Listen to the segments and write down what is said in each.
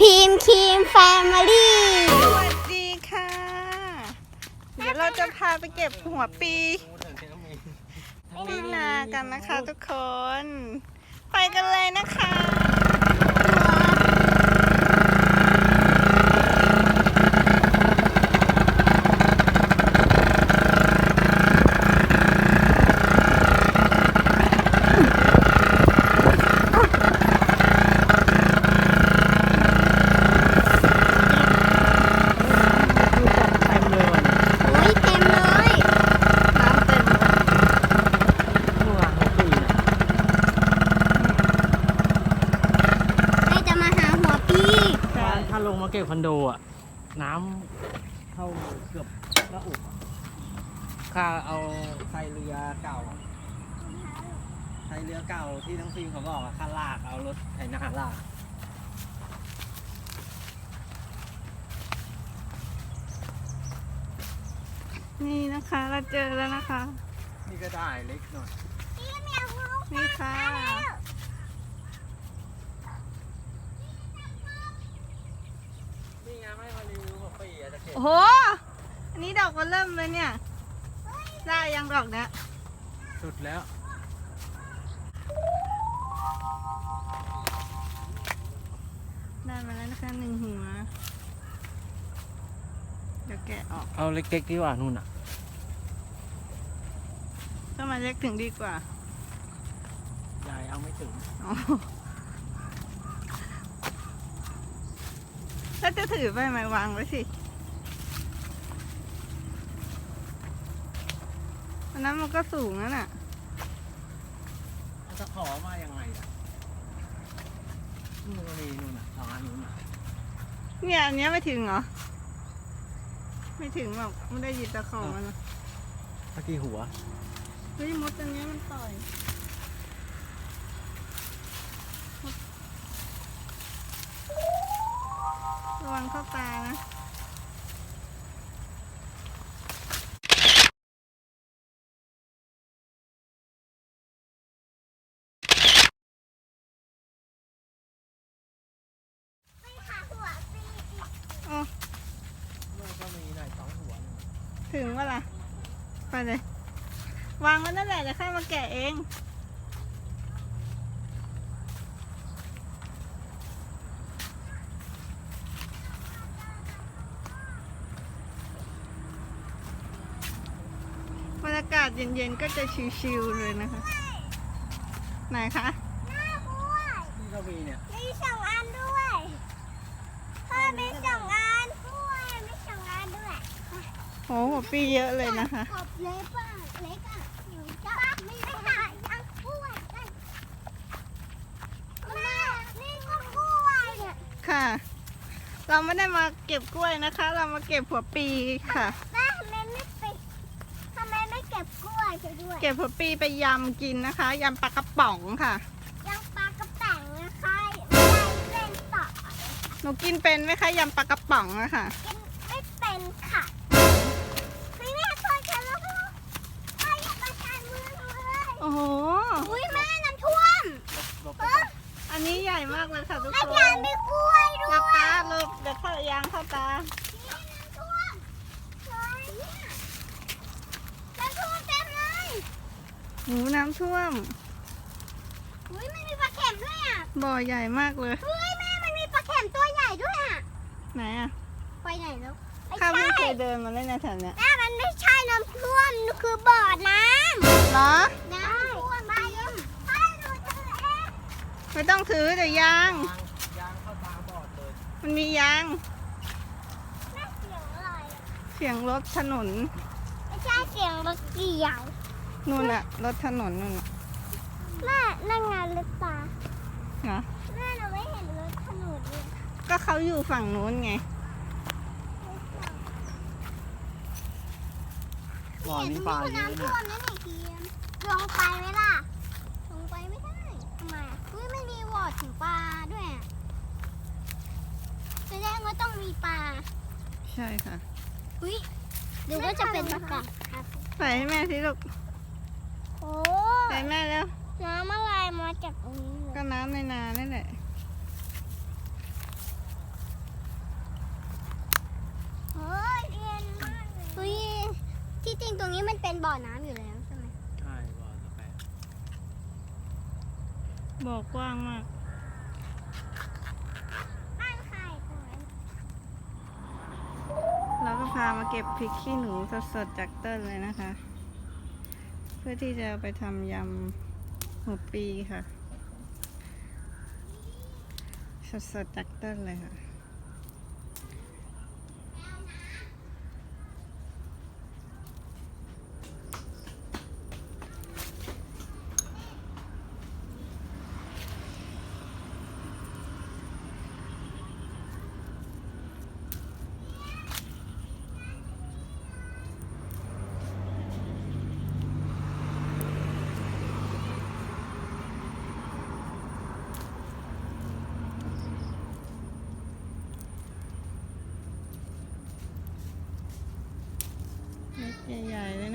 พีมครีมแฟมิลี่ สวัสดีค่ะ เดี๋ยวเราจะพาไปเก็บหัวปี ปีนากันนะคะทุกคน ไปกันเลยนะคะ โอ้ยเต็มเลย น้ำเต็มเลย ใครจะมาหาหัวปี แต่ ถ้าลงมาเก็บ คอนโดอะ น้ำเข้าเกือบหน้าอกอะข้าเอาไซเรือเก่าไซเรือเก่าที่ทั้งฟิล์มเขาบอกอะข้าลากเอารถไถนาลากนี่นะคะ เราเจอแล้วนะคะ นี่ก็ได้เล็กหน่อย นี่ค่ะ นี่ไงไม่มารีวิวหัวปีอะจะเก็บ โอ้โห อันนี้ดอกมันเริ่มเลยเนี่ย ได้ยังดอกเนี้ยสุดแล้ว ได้มาแล้วนะคะหนึ่งหัว เดี๋ยวแกะออก เอาเล็กๆดีกว่านู่นอะถ้ามันเล็กถึงดีกว่า ใหญ่เอาไม่ถึง อ๋อ แล้วจะถือไปไหมวางไว้สิ นนั้นมันก็สูงนั่นน่ะมันจะขอมายังไงอะนู่นก็มีนู่นอะสองอันนู่นอะเนี่ยอันเนี้ยไม่ถึงเหรอ ไม่ถึงหรอกไม่ได้หยิบตะขอมันนะตะกี้หัว เฮ้ยมดอันเนี้ยมันต่อยระวังเข้าตานะ อ๋อ นู่นก็มีหน่อยสองหัวนู่น ถึงเว่าไปเลยวางไว้นั่นแหละเดี๋ยวข้ามาแกะเอง บรรยากาศเย็นๆก็จะชิวๆเลยนะคะ ไหนคะ นี่ก็มีเนี่ย มีสองอันด้วยพ่อมีสองอันด้วยมีสองอันด้วย โหหัวปีเยอะเลยนะคะ กบเล็กอะเล็กอะหนูจะไม่หายังกล้วยกันแม่นี่ก็กล้วยเนี่ยค่ะ เราไม่ได้มาเก็บกล้วยนะคะ เรามาเก็บหัวปีค่ะ แม่ทำไมไม่ไปทำไมไม่เก็บกล้วยไปด้วยเก็บหัวปีไปยำกินนะคะยำปลากระป๋องค่ะยังปลากระแป๋งนะคะไม่ได้เล่นต่อหนูกินเป็นไหมคะยำปลากระป๋องอะค่ะ กินไม่เป็นค่ะ โอ้โห อุ้ยแม่น้ำท่วมหลบไปก่อนอันนี้ใหญ่มากเลยค่ะทุกแม่คนยางมีกล้วยด้วยรับตาลบเดี๋ยวเข้ายางเข้าตานี่น้ำท่วมเลยเนี่ยน้ำท่วมเต็มเลยหูน้ำท่วม อุ้ยมันมีปลาเข็มด้วยอะบ่อใหญ่มากเลย เฮ้ยแม่มันมีปลาเข็มตัวใหญ่ด้วยอะ ไหนอะไปไหนแล้วไม่ข้าใช่ไม่เคยเดินมาเล่นในแถวเนี้ยแม่มันไม่ใช่น้ำท่วมมันคือบ่อน้ ไม่ต้องถือเดี๋ยวยางยาง ยางเข้าตาบอดเลยมันมียางแม่เสียงอะไรอะเสียงรถถนนไม่ใช่เสียงรถเกี่ยวนู่นอะรถถนนนู่นอะแม่นั่งงานรถตาเหรอแม่เราไม่เห็นรถถนนเลยก็เขาอยู่ฝั่งนู้นไง บ่อนี้ปลาเยอะน้ำท่เนี่ยวมนั่นนี่ทีมลงไปไหมล่ะีปลาใช่ค่ะอุ้ยหรือว่าจะเป็นปลากครัใส่ให้แม่สิลูกโอ้ใส่แม่แล้ว น้ำอะไรมาจากตรงนี้ก็น้ำในนานั่นแหละเฮ้ยเย็นมากเลยอุ้ยที่จริงตรงนี้มันเป็นบ่อน้ำอยู่แล้วใช่ไหมใช่บ่อสแปะบอกว้างมาก พามาเก็บพริกขี้หนูสดๆจากต้นเลยนะคะ เพื่อที่จะไปทำยำหัวปีค่ะ สดๆจากต้นเลยค่ะ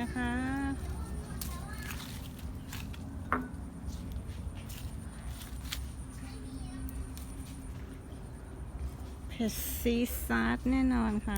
นะคะ เผ็ดซีซาร์แน่นอนค่ะ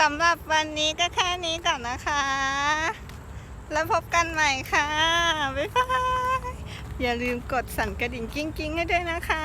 สำหรับวันนี้ก็แค่นี้ก่อนนะคะ แล้วพบกันใหม่ค่ะ บ๊ายบาย อย่าลืมกดสั่นกระดิ่งกิ้งกิ้งๆให้ด้วยนะคะ